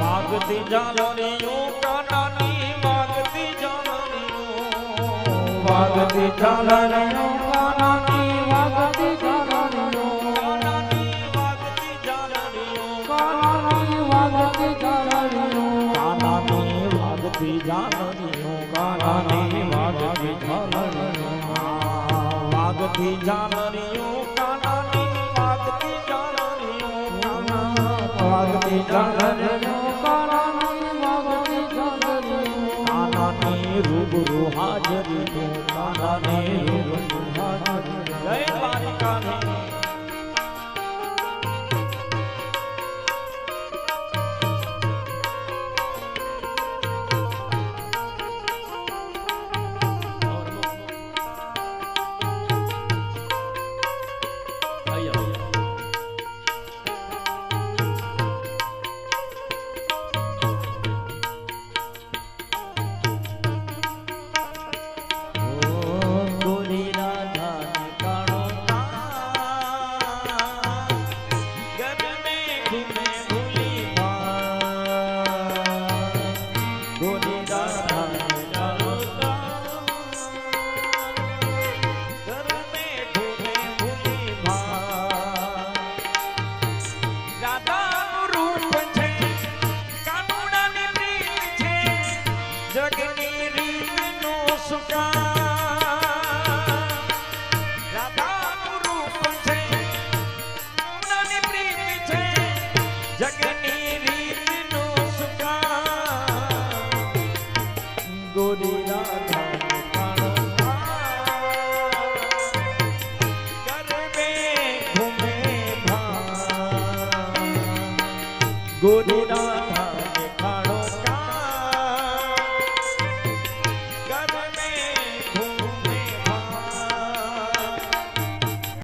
વાગતી જાલરીઓ કાનાની વાગતી જાલરીઓ વાગતી ચાલણીઓ કાનાની વાગતી ચાલણીઓ કાનાની વાગતી જાલરીઓ કાનાની વાગતી ચાલણીઓ કાનાની વાગતી જાલરીઓ કાનાની વાગતી ચાલણીઓ વાગતી જાલરીઓ કાનાની વાગતી જાલરીઓ વાગતી ચાલણીઓ કાનાની રૂબરૂ હાજરી કાનાની રૂબરૂ હાજરી જય ગોરી રાધા Good night.